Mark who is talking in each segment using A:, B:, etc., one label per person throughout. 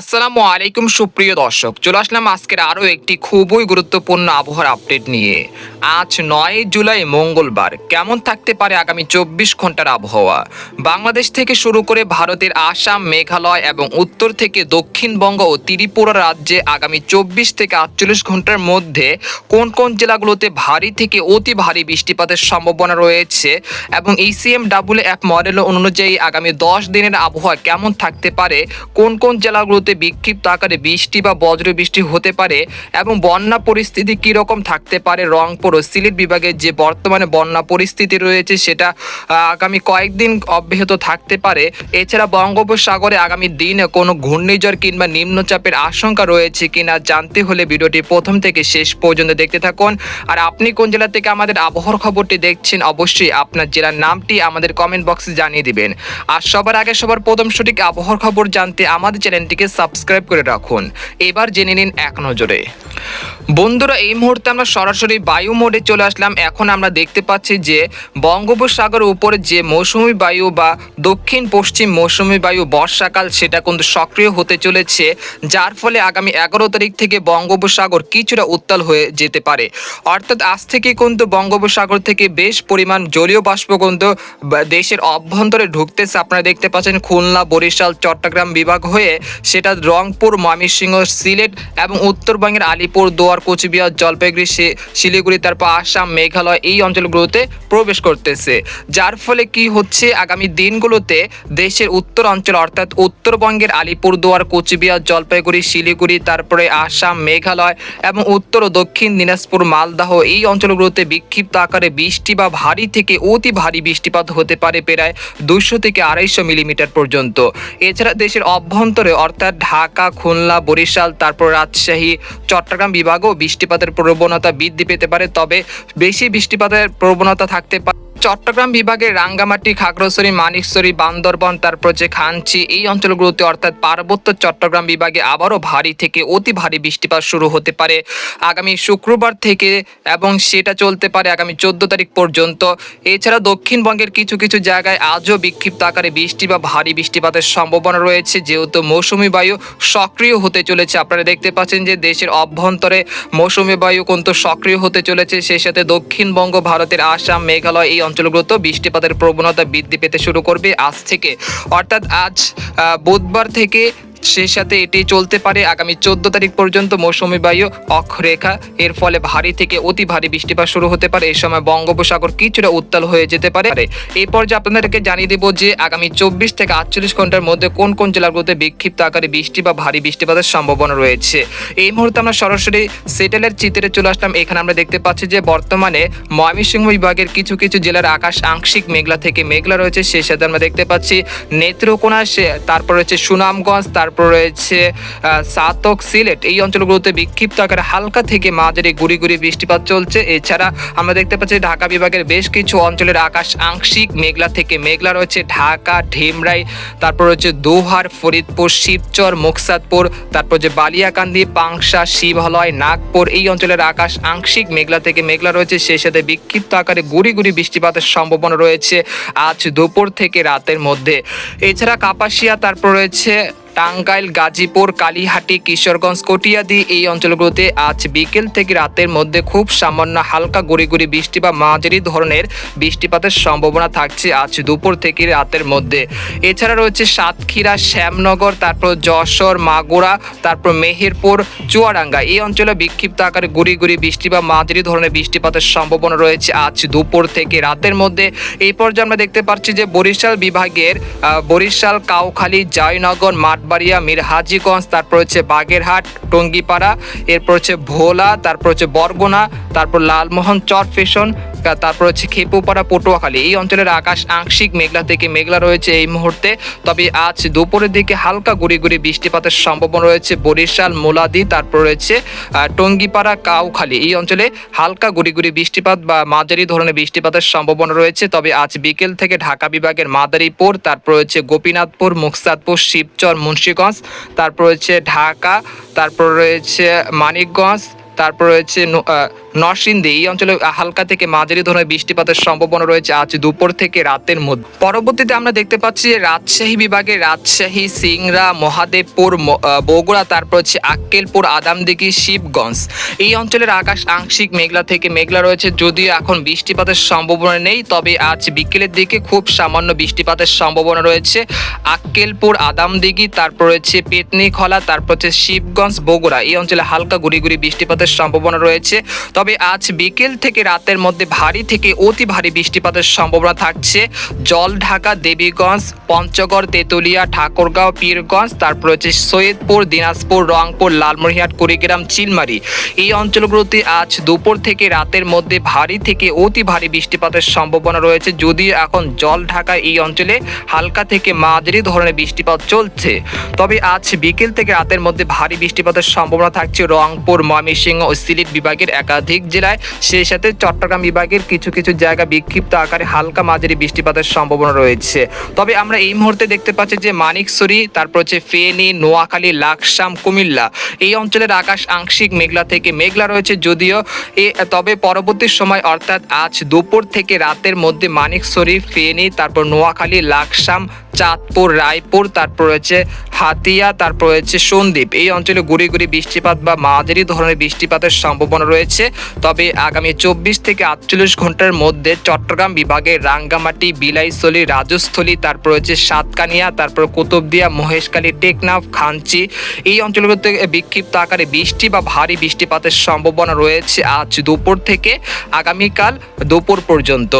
A: আসসালামু আলাইকুম, সুপ্রিয় দর্শক। চলে আসলাম আজকের আরও একটি খুবই গুরুত্বপূর্ণ আবহাওয়ার আপডেট নিয়ে। আজ নয় জুলাই মঙ্গলবার, কেমন থাকতে পারে আগামী চব্বিশ ঘণ্টার আবহাওয়া? বাংলাদেশ থেকে শুরু করে ভারতের আসাম, মেঘালয় এবং উত্তর থেকে দক্ষিণবঙ্গ ও ত্রিপুরা রাজ্যে আগামী চব্বিশ থেকে আটচল্লিশ ঘণ্টার মধ্যে কোন কোন জেলাগুলোতে ভারী থেকে অতি ভারী বৃষ্টিপাতের সম্ভাবনা রয়েছে এবং ইসিএম ডাব্লিউ অ্যাপ মডেল অনুযায়ী আগামী দশ দিনের আবহাওয়া কেমন থাকতে পারে, কোন কোন জেলাগুলোতে বিক্ষিপ্ত আকারে বৃষ্টি বা বজ্র বৃষ্টি হতে পারে এবং বন্যা পরিস্থিতি কীরকম থাকতে পারে রংপুর ও সিলেট বিভাগের যে বর্তমানে বন্যা পরিস্থিতি রয়েছে সেটা আগামী কয়েকদিন অব্যাহত থাকতে পারে। এছাড়া বঙ্গোপসাগরে আগামী দিনে কোনো ঘূর্ণিঝড় কিংবা নিম্নচাপের আশঙ্কা রয়েছে কিনা জানতে হলে ভিডিওটি প্রথম থেকে শেষ পর্যন্ত দেখতে থাকুন। আর আপনি কোন জেলা থেকে আমাদের আবহাওয়ার খবরটি দেখছেন, অবশ্যই আপনার জেলার নামটি আমাদের কমেন্ট বক্সে জানিয়ে দিবেন। আর সবার আগে সবার প্রথম সঠিক আবহাওয়ার খবর জানতে আমাদের চ্যানেলটিকে সাবস্ক্রাইব করে রাখুন। এবার জেনে নিন এক নজরে। বন্ধুরা, এই মুহূর্তে আমরা সরাসরি বায়ু মোডে চলে আসলাম। এখন আমরা দেখতে পাচ্ছি যে বঙ্গোপসাগরের উপরে যে মৌসুমি বায়ু বা দক্ষিণ পশ্চিম মৌসুমি বায়ু বর্ষাকাল, সেটা কিন্তু সক্রিয় হতে চলেছে, যার ফলে আগামী এগারো তারিখ থেকে বঙ্গোপসাগর কিছুটা উত্তাল হয়ে যেতে পারে। অর্থাৎ আজ থেকে কিন্তু বঙ্গোপসাগর থেকে বেশ পরিমাণ জলীয় বাষ্প কিন্তু দেশের অভ্যন্তরে ঢুকতেছে। আপনারা দেখতে পাচ্ছেন খুলনা, বরিশাল, চট্টগ্রাম বিভাগ হয়ে সেটা রংপুর, ময়মনসিংহ, সিলেট এবং উত্তরবঙ্গের আলিপুর, দোয়ার, কোচবিহার, জলপাইগুড়ি শিলিগুড়ি, তারপর আসাম, মেঘালয় এই অঞ্চলগুলোতে প্রবেশ করতেছে। যার ফলে কি হচ্ছে? আগামী দিনগুলোতে দেশের উত্তর অঞ্চল অর্থাৎ উত্তরবঙ্গের আলিপুর, দোয়ার, কোচবিহার, জলপাইগুড়ি, শিলিগুড়ি, তারপরে আসাম, মেঘালয় এবং উত্তর ও দক্ষিণ দিনাজপুর, মালদাহ এই অঞ্চলগুলোতে বিক্ষিপ্ত আকারে বৃষ্টি বা ভারী থেকে অতি ভারী বৃষ্টিপাত হতে পারে প্রায় দুশো থেকে আড়াইশো মিলিমিটার পর্যন্ত। এছাড়া দেশের অভ্যন্তরে অর্থাৎ ঢাকা, খুলনা, বরিশাল, তারপর রাজশাহী, চট্টগ্রাম বিভাগও বৃষ্টিপাতের প্রবণতা বৃদ্ধি পেতে পারে, তবে বেশি বৃষ্টিপাতের প্রবণতা থাকতে পারে চট্টগ্রাম বিভাগের রাঙ্গামাটি, খাগড়াছড়ি, মানিকছড়ি, বান্দরবন তারপর যে খানচি, এই অঞ্চলগুলোতে অর্থাৎ পার্বত্য চট্টগ্রাম বিভাগে আবারও ভারী থেকে অতি ভারী বৃষ্টিপাত শুরু হতে পারে আগামী শুক্রবার থেকে এবং সেটা চলতে পারে আগামী চোদ্দ তারিখ পর্যন্ত। এছাড়া দক্ষিণবঙ্গের কিছু কিছু জায়গায় আজও বিক্ষিপ্ত আকারে বৃষ্টি বা ভারী বৃষ্টিপাতের সম্ভাবনা রয়েছে, যেহেতু মৌসুমি বায়ু সক্রিয় হতে চলেছে। আপনারা দেখতে পাচ্ছেন যে দেশের অভ্যন্তরে মৌসুমি বায়ু কিন্তু সক্রিয় হতে চলেছে। সেই সাথে দক্ষিণবঙ্গ, ভারতের আসাম, মেঘালয় এই অঞ্চলগুলোতেও বৃষ্টিপাতের প্রবণতা বৃদ্ধি পেতে শুরু করবে আজ থেকে। অর্থাৎ আজ বুধবার থেকে সেই সাথে এটি চলতে পারে আগামী চোদ্দ তারিখ পর্যন্ত মৌসুমি বায়ু অক্ষরেখা। এর ফলে ভারী থেকে অতি ভারী বৃষ্টিপাত শুরু হতে পারে। এই সময় বঙ্গোপসাগর কিছুটা উত্তাল হয়ে যেতে পারে। এই পর্যায়ে আপনাদেরকে জানিয়ে দেবো যে আগামী চব্বিশ থেকে আটচল্লিশ ঘণ্টার মধ্যে কোন কোন জেলাগুলোতে বিক্ষিপ্ত আকারে বৃষ্টি বা ভারী বৃষ্টিপাতের সম্ভাবনা রয়েছে। এই মুহূর্তে আমরা সরাসরি সেটেলের চিত্রে চলে আসলাম। এখানে আমরা দেখতে পাচ্ছি যে বর্তমানে ময়মনসিংহ বিভাগের কিছু কিছু জেলার আকাশ আংশিক মেঘলা থেকে মেঘলা রয়েছে। সেই সাথে আমরা দেখতে পাচ্ছি নেত্রকোনা তারপর রয়েছে সুনামগঞ্জ তারপর রয়েছে সাতক সিলেট। এই অঞ্চলগুলোতে বিক্ষিপ্ত আকারে হালকা থেকে মাঝারি গুড়ি গুড়ি বৃষ্টিপাত চলছে। এছাড়া আমরা দেখতে পাচ্ছি ঢাকা বিভাগের বেশ কিছু অঞ্চলের আকাশ আংশিক মেঘলা থেকে মেঘলা রয়েছে। ঢাকা, ঢিমরাই, তারপর রয়েছে দোহার, ফরিদপুর, শিবচর, মুকসাদপুর, তারপর যে বালিয়াকান্দি, পাংশা, শিবহলয়, নাগপুর, এই অঞ্চলের আকাশ আংশিক মেঘলা থেকে মেঘলা রয়েছে। সেই সাথে বিক্ষিপ্ত আকারে গুড়ি গুড়ি বৃষ্টিপাতের সম্ভাবনা রয়েছে আজ দুপুর থেকে রাতের মধ্যে। এছাড়া কাপাসিয়া, তারপর রয়েছে টাঙ্গাইল, গাজীপুর, কালীহাটি, কিশোরগঞ্জ, কটিয়াদি এই অঞ্চলগুলোতে আজ বিকেল থেকে রাতের মধ্যে খুব সামান্য হালকা গুড়ি গুড়ি বৃষ্টি বা মাঝারি ধরনের বৃষ্টিপাতের সম্ভাবনা থাকছে আজ দুপুর থেকে রাতের মধ্যে। এছাড়া রয়েছে সাতক্ষীরা, শ্যামনগর, তারপর যশোর, মাগুরা, তারপর মেহেরপুর, চুয়াডাঙ্গা। এই অঞ্চলে বিক্ষিপ্ত আকারে গুড়ি গুড়ি বৃষ্টি বা মাঝারি ধরনের বৃষ্টিপাতের সম্ভাবনা রয়েছে আজ দুপুর থেকে রাতের মধ্যে। এই পর্যায়ে আমরা দেখতে পাচ্ছি যে বরিশাল বিভাগের বরিশাল, কাউখালী, জয়নগর মাঠবাড়িয়া মিরহাজিগঞ্জ তারপর হচ্ছে বাগেরহাট, টঙ্গিপাড়া, এরপর হচ্ছে ভোলা, তারপর হচ্ছে বরগুনা, তারপর লালমোহন চরফেশন তারপর হচ্ছে খেপুপাড়া, পটুয়াখালী। এই অঞ্চলের আকাশ আংশিক মেঘলা থেকে মেঘলা রয়েছে এই মুহূর্তে। তবে আজ দুপুরের দিকে হালকা গুড়ি গুড়ি বৃষ্টিপাতের সম্ভাবনা রয়েছে বরিশাল, মোলাদি, তারপর রয়েছে টঙ্গিপাড়া, কাউখালী। এই অঞ্চলে হালকা গুড়ি গুড়ি বৃষ্টিপাত বা মাঝারি ধরনের বৃষ্টিপাতের সম্ভাবনা রয়েছে। তবে আজ বিকেল থেকে ঢাকা বিভাগের মাদারীপুর, তারপর রয়েছে গোপীনাথপুর, মুকসাদপুর, শিবচর, মুন্সীগঞ্জ, তারপর রয়েছে ঢাকা, তারপর রয়েছে মানিকগঞ্জ তারপর রয়েছে নরসিংদী। এই অঞ্চলে হালকা থেকে মাঝারি ধরনের বৃষ্টিপাতের সম্ভাবনা রয়েছে আজ দুপুর থেকে রাতের মধ্যে। পরবর্তীতে আমরা দেখতে পাচ্ছি যে রাজশাহী বিভাগে রাজশাহী, সিংড়া, মহাদেবপুর বগুড়া, তারপর হচ্ছে আক্কেলপুর, আদামদিঘি, শিবগঞ্জ। এই অঞ্চলের আকাশ আংশিক মেঘলা থেকে মেঘলা রয়েছে, যদিও এখন বৃষ্টিপাতের সম্ভাবনা নেই, তবে আজ বিকেলের দিকে খুব সামান্য বৃষ্টিপাতের সম্ভাবনা রয়েছে। আক্কেলপুর, আদামদিঘি, তারপর রয়েছে পেতনি খলা তারপর হচ্ছে শিবগঞ্জ, বগুড়া। এই অঞ্চলে হালকা গুড়ি গুড়ি বৃষ্টিপাতের সম্ভাবনা রয়েছে। তবে আজ বিকেল থেকে রাতের মধ্যে ভারী থেকে অতি ভারী বৃষ্টিপাতের সম্ভাবনা থাকছে। জল ঢাকা, দেবীগঞ্জ, পঞ্চগড়, তেতুলিয়া, ঠাকুরগাঁও, পীরগঞ্জ, তারপর হচ্ছে সৈয়দপুর, দিনাজপুর, রংপুর, লালমনিরহাট, কুড়িগ্রাম, চিলমারি। এই অঞ্চলগুলোতে আজ দুপুর থেকে রাতের মধ্যে ভারী থেকে অতি ভারী বৃষ্টিপাতের সম্ভাবনা রয়েছে। যদিও এখন জল ঢাকা এই অঞ্চলে হালকা থেকে মাঝারি ধরনের বৃষ্টিপাত চলছে। তবে আজ বিকেল থেকে রাতের মধ্যে ভারী বৃষ্টিপাতের সম্ভাবনা থাকছে রংপুর, ময়মনসিংহ ও সিলেট বিভাগের একাধিক জেলায়, সেই সাথে চট্টগ্রাম বিভাগের কিছু কিছু জায়গা বিক্ষিপ্ত আকারে হালকা মাঝারি বৃষ্টিপাতের সম্ভাবনা রয়েছে। তবে আমরা এই মুহূর্তে দেখতে পাচ্ছি যে মানিকছড়ি তারপর হচ্ছে ফেনী, নোয়াখালী, লাকসাম, কুমিল্লা এই অঞ্চলের আকাশ আংশিক মেঘলা থেকে মেঘলা রয়েছে যদিও এ, তবে পরবর্তী সময় অর্থাৎ আজ দুপুর থেকে রাতের মধ্যে মানিকছড়ি ফেনী, তারপর নোয়াখালী, লাকসাম চাঁদপুর, রায়পুর, তারপর রয়েছে হাতিয়া, তারপর রয়েছে সন্দ্বীপ। এই অঞ্চলে গুড়ি গুড়ি বৃষ্টিপাত বা মাঝারি ধরনের বৃষ্টিপাতের সম্ভাবনা রয়েছে। তবে আগামী চব্বিশ থেকে আটচল্লিশ ঘণ্টার মধ্যে চট্টগ্রাম বিভাগের রাঙ্গামাটি বিলাইস্থলী রাজস্থলী, তারপর রয়েছে সাতকানিয়া, তারপর কুতুবদিয়া, মহেশখালী, টেকনাফ, খাঞ্চি এই অঞ্চলগুলোতে বিক্ষিপ্ত আকারে বৃষ্টি বা ভারী বৃষ্টিপাতের সম্ভাবনা রয়েছে আজ দুপুর থেকে আগামীকাল দুপুর পর্যন্ত।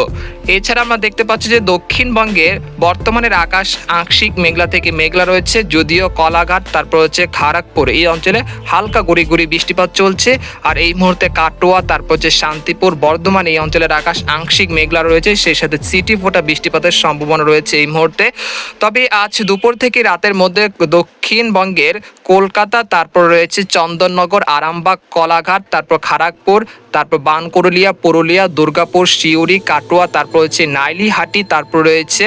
A: এছাড়া আমরা দেখতে পাচ্ছি যে দক্ষিণবঙ্গের বর্তমানের আকাশ আংশিক মেঘলা থেকে মেঘলা রয়েছে, যদিও কলাঘাট, তারপর হচ্ছে খড়গপুর এই অঞ্চলে হালকা গুড়ি গুড়ি বৃষ্টিপাত চলছে, আর এই মুহূর্তে কাটোয়া, তারপর হচ্ছে শান্তিপুর, বর্ধমান এই অঞ্চলের আকাশ আংশিক মেঘলা রয়েছে, সেই সাথে সিটি ফোটা বৃষ্টিপাতের সম্ভাবনা রয়েছে এই মুহূর্তে। তবে আজ দুপুর থেকে রাতের মধ্যে দক্ষিণবঙ্গের কলকাতা, তারপর রয়েছে চন্দননগর, আরামবাগ, কলাঘাট, তারপর খড়গপুর তারপর বানকরলিয়া, পুরুলিয়া, দুর্গাপুর শিউরি কাটোয়া, তারপর হচ্ছে নাইলিহাটি, তারপর রয়েছে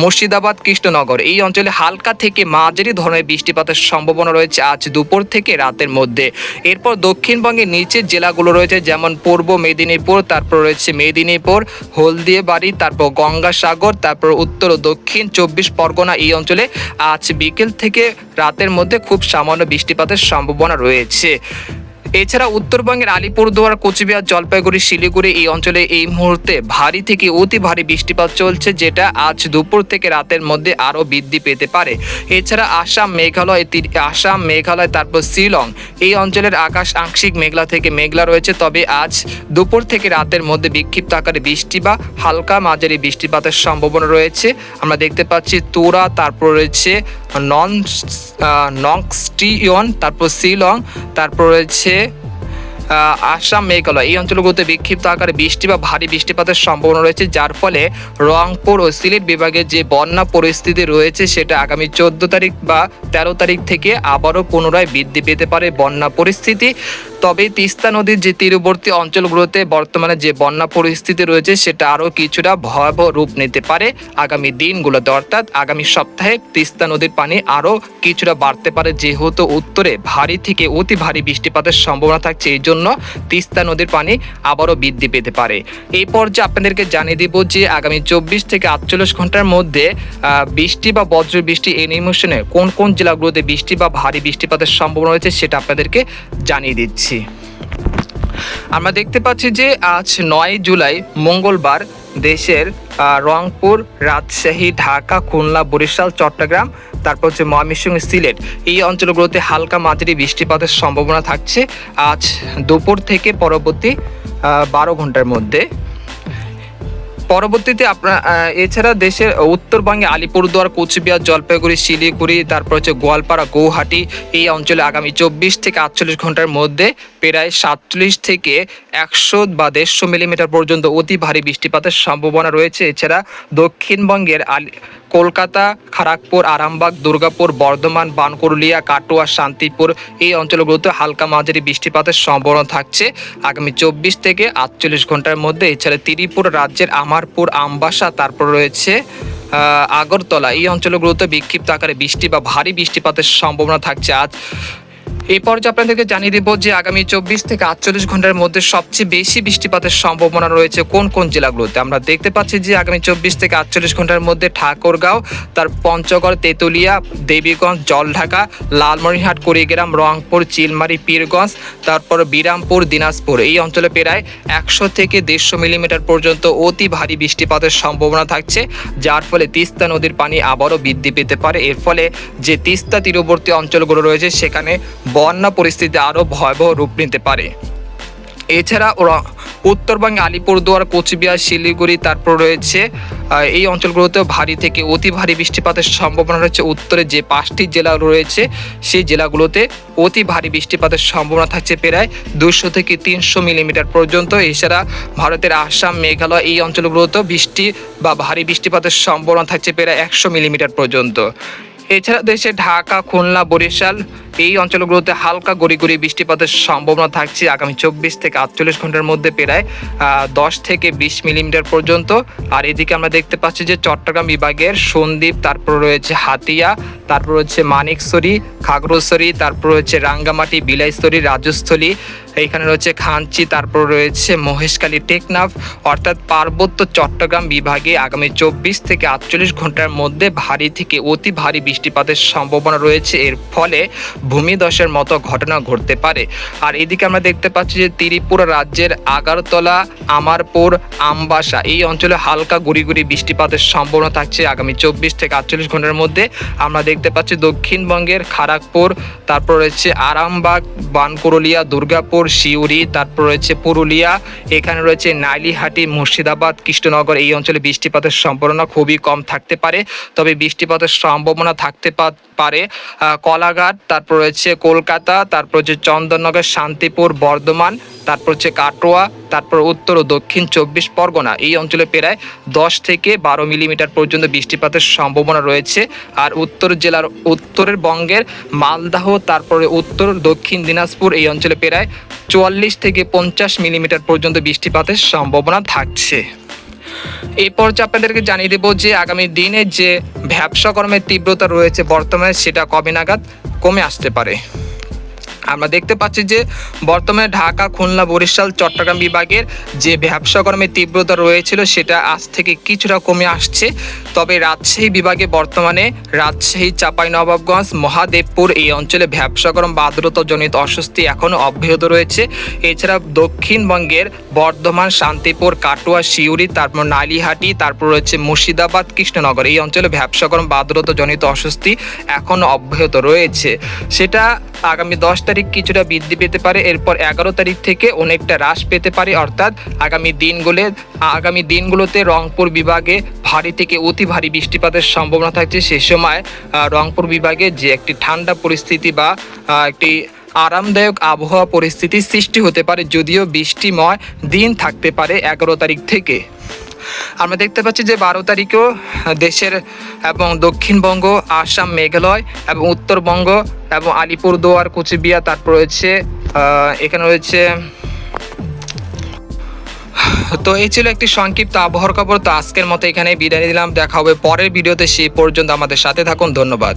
A: মুর্শিদাবাদ, কৃষ্ণনগর। এই অঞ্চলে হালকা থেকে মাঝারি ধরনের বৃষ্টিপাতের সম্ভাবনা রয়েছে আজ দুপুর থেকে রাতের মধ্যে। এরপর দক্ষিণবঙ্গের নিচের জেলাগুলো রয়েছে যেমন পূর্ব মেদিনীপুর, তারপর রয়েছে মেদিনীপুর, হলদিয়াবাড়ি, তারপর গঙ্গাসাগর, তারপর উত্তর ও দক্ষিণ চব্বিশ পরগনা এই অঞ্চলে আজ বিকেল থেকে রাতের মধ্যে খুব সামান্য বৃষ্টিপাতের সম্ভাবনা রয়েছে। এছাড়া উত্তরবঙ্গের আলিপুরদুয়ার, কোচবিহার, জলপাইগুড়ি, শিলিগুড়ি এই অঞ্চলে এই মুহূর্তে ভারী থেকে অতি ভারী বৃষ্টিপাত চলছে, যেটা আজ দুপুর থেকে রাতের মধ্যে আরও বৃদ্ধি পেতে পারে। এছাড়া আসাম, মেঘালয় আসাম, মেঘালয়, তারপর শিলং এই অঞ্চলের আকাশ আংশিক মেঘলা থেকে মেঘলা রয়েছে। তবে আজ দুপুর থেকে রাতের মধ্যে বিক্ষিপ্ত আকারে বৃষ্টি বা হালকা মাঝারি বৃষ্টিপাতের সম্ভাবনা রয়েছে। আমরা দেখতে পাচ্ছি তোরা, তারপর রয়েছে নন নংস্টিয়ন, তারপর শিলং, তারপর রয়েছে আসাম মেঘালয়। এই অঞ্চলগুলোতে বিক্ষিপ্ত আকারে বৃষ্টি বা ভারী বৃষ্টিপাতের সম্ভাবনা রয়েছে, যার ফলে রংপুর ও সিলেট বিভাগে যে বন্যা পরিস্থিতি রয়েছে, সেটা আগামী চোদ্দ তারিখ বা তেরো তারিখ থেকে আবারও পুনরায় বৃদ্ধি পেতে পারে বন্যা পরিস্থিতি। তবে তিস্তা নদীর যে তীরবর্তী অঞ্চলগুলোতে বর্তমানে যে বন্যা পরিস্থিতি রয়েছে, সেটা আরও কিছুটা ভয়াবহ রূপ নিতে পারে। আগামী দিনগুলোতে অর্থাৎ আগামী সপ্তাহে তিস্তা নদীর পানি আরও কিছুটা বাড়তে পারে, যেহেতু উত্তরে ভারী থেকে অতি ভারী বৃষ্টিপাতের সম্ভাবনা থাকছে। এই জন্য তিস্তা নদীর পানি আবারও বৃদ্ধি পেতে পারে। এই পর্যায়ে আপনাদেরকে জানিয়ে দিব যে আগামী চব্বিশ থেকে আটচল্লিশ ঘণ্টার মধ্যে বৃষ্টি বা বজ্র বৃষ্টি এই নিমোশনে কোন কোন জেলাগুলোতে বৃষ্টি বা ভারী বৃষ্টিপাতের সম্ভাবনা রয়েছে, সেটা আপনাদেরকে জানিয়ে দিচ্ছি। আমরা দেখতে পাচ্ছি যে আজ নয় জুলাই, মঙ্গলবার, দেশের রংপুর, রাজশাহী, ঢাকা, খুলনা, বরিশাল, চট্টগ্রাম, তারপর হচ্ছে ময়মনসিংহ, সিলেট। এই অঞ্চলগুলোতে হালকা মাঝারি বৃষ্টিপাতের সম্ভাবনা থাকছে। আজ দুপুর থেকে পরবর্তী বারো ঘণ্টার মধ্যে। পরবর্তীতে আপনার এছাড়া দেশের উত্তরবঙ্গে আলিপুরদুয়ার, কোচবিহার, জলপাইগুড়ি, শিলিগুড়ি, তারপর হচ্ছে গোয়ালপাড়া, গৌহাটি এই অঞ্চলে আগামী চব্বিশ থেকে আটচল্লিশ ঘণ্টার মধ্যে প্রায় সাতচল্লিশ থেকে একশো বা দেড়শো মিলিমিটার পর্যন্ত অতি ভারী বৃষ্টিপাতের সম্ভাবনা রয়েছে। এছাড়া দক্ষিণবঙ্গের আলি কলকাতা খড়গপুর আরামবাগ, দুর্গাপুর, বর্ধমান বানকুরুলিয়া কাটোয়া, শান্তিপুর এই অঞ্চলগুলোতে হালকা মাঝারি বৃষ্টিপাতের সম্ভাবনা থাকছে। আগামী চব্বিশ থেকে আটচল্লিশ ঘণ্টার মধ্যে এছাড়া ত্রিপুরা রাজ্যের আমারপুর, আমবাসা, তারপর রয়েছে আগরতলা। এই অঞ্চলগুলোতে বিক্ষিপ্ত আকারে বৃষ্টি বা ভারী বৃষ্টিপাতের সম্ভাবনা থাকছে। আজ এই পর্যায়ে আপনাদেরকে জানিয়ে দেব যে আগামী চব্বিশ থেকে আটচল্লিশ ঘণ্টার মধ্যে সবচেয়ে বেশি বৃষ্টিপাতের সম্ভাবনা রয়েছে কোন কোন জেলাগুলোতে? আমরা দেখতে পাচ্ছি যে আগামী চব্বিশ থেকে আটচল্লিশ ঘণ্টার মধ্যে ঠাকুরগাঁও, তার পঞ্চগড়, তেঁতুলিয়া, দেবীগঞ্জ, জলঢাকা, লালমনিরহাট, কুড়িগ্রাম, রংপুর, চিলমারি, পীরগঞ্জ, তারপর বিরামপুর, দিনাজপুর। এই অঞ্চলে প্রায় একশো থেকে দেড়শো মিলিমিটার পর্যন্ত অতি ভারী বৃষ্টিপাতের সম্ভাবনা থাকছে, যার ফলে তিস্তা নদীর পানি আবারও বৃদ্ধি পেতে পারে। এর ফলে যে তিস্তা তীরবর্তী অঞ্চলগুলো রয়েছে, সেখানে বন্যা পরিস্থিতি আরও ভয়াবহ রূপ নিতে পারে। এছাড়া ওরা উত্তরবঙ্গে আলিপুরদুয়ার, কোচবিহার, শিলিগুড়ি, তারপর রয়েছে এই অঞ্চলগুলোতেও ভারী থেকে অতি ভারী বৃষ্টিপাতের সম্ভাবনা রয়েছে। উত্তরে যে পাঁচটি জেলা রয়েছে, সেই জেলাগুলোতে অতি ভারী বৃষ্টিপাতের সম্ভাবনা থাকছে প্রায় দুশো থেকে তিনশো মিলিমিটার পর্যন্ত। এছাড়া ভারতের আসাম, মেঘালয় এই অঞ্চলগুলোতেও বৃষ্টি বা ভারী বৃষ্টিপাতের সম্ভাবনা থাকছে প্রায় একশো মিলিমিটার পর্যন্ত। এছাড়া দেশে ঢাকা, খুলনা, বরিশাল এই অঞ্চলগুলোতে হালকা গড়ি গড়ি বৃষ্টিপাতের সম্ভাবনা থাকছে আগামী চব্বিশ থেকে আটচল্লিশ ঘণ্টার মধ্যে প্রায় দশ থেকে বিশ মিলিমিটার পর্যন্ত। আর এদিকে আমরা দেখতে পাচ্ছি যে চট্টগ্রাম বিভাগের সন্দ্বীপ, তারপর রয়েছে হাতিয়া, তারপর রয়েছে মানিকছড়ি খাগড়াছড়ি, তারপর রয়েছে রাঙ্গামাটি, বিলাইছড়ি, রাজস্থলী, এইখানে রয়েছে খাঞ্চি, তারপর রয়েছে মহেশখালী, টেকনাফ। অর্থাৎ পার্বত্য চট্টগ্রাম বিভাগে আগামী চব্বিশ থেকে আটচল্লিশ ঘণ্টার মধ্যে ভারী থেকে অতি ভারী বৃষ্টিপাতের সম্ভাবনা রয়েছে। এর ফলে ভূমিধসের মতো ঘটনা ঘটতে পারে। আর এদিকে আমরা দেখতে পাচ্ছি যে ত্রিপুরা রাজ্যের আগারতলা, আমারপুর, আমবাসা এই অঞ্চলে হালকা গুড়ি গুড়ি বৃষ্টিপাতের সম্ভাবনা থাকছে আগামী চব্বিশ থেকে আটচল্লিশ ঘণ্টার মধ্যে। আমরা দেখতে পাচ্ছি দক্ষিণবঙ্গের খড়গপুর তারপর রয়েছে আরামবাগ, বানকুরলিয়া, দুর্গাপুর শিউরি তারপর রয়েছে পুরুলিয়া, এখানে রয়েছে নাইলিহাটি, মুর্শিদাবাদ, কৃষ্ণনগর এই অঞ্চলে বৃষ্টিপাতের সম্ভাবনা খুবই কম থাকতে পারে। তবে বৃষ্টিপাতের সম্ভাবনা থাকতে পারে কলাঘাট, তারপর রয়েছে কলকাতা, তারপর হচ্ছে চন্দননগর, শান্তিপুর, বর্ধমান, তারপর হচ্ছে কাটোয়া, তারপর উত্তর ও দক্ষিণ চব্বিশ পরগনা। এই অঞ্চলে প্রায় দশ থেকে বারো মিলিমিটার পর্যন্ত বৃষ্টিপাতের সম্ভাবনা রয়েছে। আর উত্তর জেলার উত্তরের বঙ্গের মালদাহ, তারপরে উত্তর, দক্ষিণ দিনাজপুর এই অঞ্চলে প্রায় চুয়াল্লিশ থেকে পঞ্চাশ মিলিমিটার পর্যন্ত বৃষ্টিপাতের সম্ভাবনা থাকছে। এই যে আপনাদেরকে জানিয়ে দেবো যে আগামী দিনে যে ব্যবসা কর্মের তীব্রতা রয়েছে বর্তমানে, সেটা কবে নাগাদ কমে আসতে পারে। আমরা দেখতে পাচ্ছি যে বর্তমানে ঢাকা, খুলনা, বরিশাল, চট্টগ্রাম বিভাগের যে ব্যবসা কর্মের তীব্রতা রয়েছিল সেটা আজ থেকে কিছুটা কমে আসছে। তবে রাজশাহী বিভাগে বর্তমানে রাজশাহী, চাঁপাইনবাবগঞ্জ, মহাদেবপুর এই অঞ্চলে ব্যবসা কর্ম বা অস্বস্তি এখনও অব্যাহত রয়েছে। এছাড়া দক্ষিণবঙ্গের বর্ধমান, শান্তিপুর, কাটোয়া শিউরি তারপর নালিহাটি, তারপর রয়েছে মুর্শিদাবাদ, কৃষ্ণনগর এই অঞ্চলে ব্যবসা কর্ম বা অস্বস্তি এখনও অব্যাহত রয়েছে। সেটা আগামী দশ তারিখ কিছুটা বৃদ্ধি পেতে পারে, এরপর এগারো তারিখ থেকে অনেকটা হ্রাস পেতে পারে, অর্থাৎ আগামী দিনগুলো, আগামী দিনগুলোতে রংপুর বিভাগে ভারী থেকে অতি ভারী বৃষ্টিপাতের সম্ভাবনা থাকছে। সে সময় রংপুর বিভাগে যে একটি ঠান্ডা পরিস্থিতি বা একটি আরামদায়ক আবহাওয়া পরিস্থিতির সৃষ্টি হতে পারে, যদিও বৃষ্টিময় দিন থাকতে পারে এগারো তারিখ থেকে। আমরা দেখতে পাচ্ছি যে বারো তারিখেও দেশের এবং দক্ষিণবঙ্গ, আসাম, মেঘালয় এবং উত্তরবঙ্গ এবং আলিপুরদুয়ার, কুচবিহার তারপর রয়েছে এখানে রয়েছে, তো এই ছিল একটি সংক্ষিপ্ত আবহাওয়ার খবর। তো আজকের মতো এখানে বিদায় নিলাম। দেখা হবে পরের ভিডিওতে, সেই পর্যন্ত আমাদের সাথে থাকুন। ধন্যবাদ।